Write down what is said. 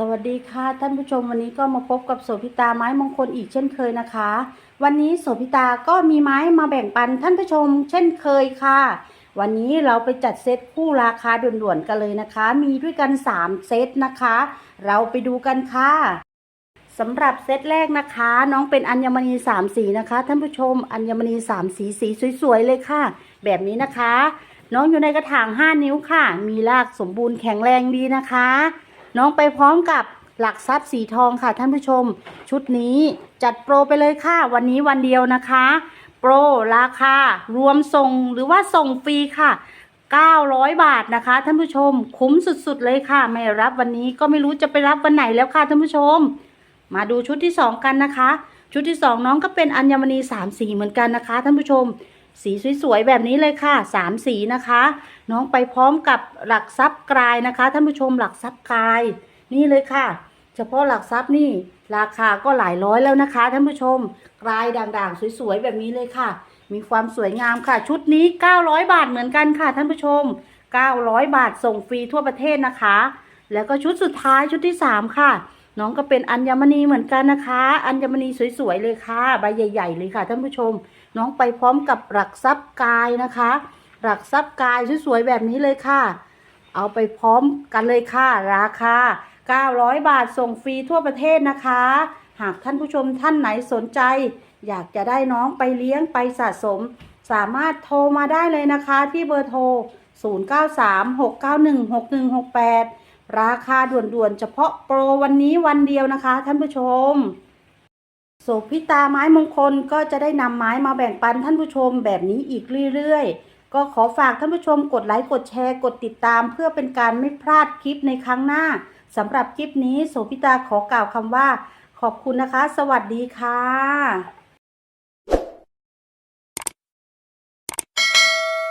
สวัสดีค่ะท่านผู้ชมวันนี้ก็มาพบกับโสภิตาไม้มงคลอีกเช่นเคยนะคะ วันนี้โสภิตาก็มีไม้มาแบ่งปันท่านผู้ชม เช่นเคยค่ะ วันนี้เราไปจัดเซตคู่ราคาด่วนๆกันเลยนะคะ มีด้วยกัน 3 เซตนะคะ เราไปดูกันค่ะสำหรับเซตแรกนะคะ น้องเป็นอัญมณีสามสีนะคะ ท่านผู้ชมอัญมณีสามสีสีสวยๆเลยค่ะ แบบนี้นะคะ น้องอยู่ในกระถาง 5 นิ้วค่ะ มีรากสมบูรณ์แข็งแรงดีนะคะ น้องไปพร้อมกับหลักทรัพย์สีทองค่ะท่านผู้ชม ชุดนี้จัดโปรไปเลยค่ะ วันนี้วันเดียวนะคะ โปรราคารวมส่งหรือว่าส่งฟรีค่ะ 900 บาทนะคะ ท่านผู้ชม คุ้มสุดๆเลยค่ะ ไม่รับวันนี้ก็ไม่รู้จะไปรับวันไหนแล้วค่ะท่านผู้ชม มาดูชุดที่ 2 กันนะคะ ชุดที่ 2 น้องก็เป็นอัญมณี3สีเหมือนกันนะคะ ท่านผู้ชม สีสวยๆแบบนี้เลยค่ะสามสีนะคะ น้องไปพร้อมกับหลักทรัพย์กลายนะคะท่านผู้ชมหลักทรัพย์กลาย นี่เลยค่ะ เฉพาะหลักทรัพย์นี่ราคาก็หลายร้อยแล้วนะคะท่านผู้ชมกลายด่างๆ สวยๆแบบนี้เลยค่ะ มีความสวยงามค่ะ ชุดนี้ 900 บาทเหมือนกันค่ะท่านผู้ชม 900 บาทส่งฟรีทั่วประเทศนะคะ แล้วก็ชุดสุดท้ายชุดที่ 3 ค่ะ น้องก็เป็นอัญมณีเหมือนกันนะคะ อัญมณีสวยๆเลยค่ะ ใบใหญ่ ๆ เลยค่ะท่านผู้ชม น้องไปพร้อมกับหลักทรัพย์กายนะคะ หลักทรัพย์กายสวยๆแบบนี้เลยค่ะ เอาไปพร้อมกันเลยค่ะ ราคา 900 บาทส่งฟรีทั่วประเทศนะคะ หากท่านผู้ชมท่านไหนสนใจ อยากจะได้น้องไปเลี้ยงไปสะสม สามารถโทรมาได้เลยนะคะที่เบอร์โทร 0936916168 ราคาด่วนๆ เฉพาะโปรวันนี้วันเดียวนะคะ ท่านผู้ชมโสพิตาไม้มงคลก็จะได้นำไม้มาแบ่งปันท่านผู้ชมแบบนี้อีกเรื่อยๆ ก็ขอฝากท่านผู้ชมกดไลค์กดแชร์กดติดตาม เพื่อเป็นการไม่พลาดคลิปในครั้งหน้าสำหรับคลิปนี้โสพิตาขอกล่าวคำว่า ขอบคุณนะคะ สวัสดีค่ะ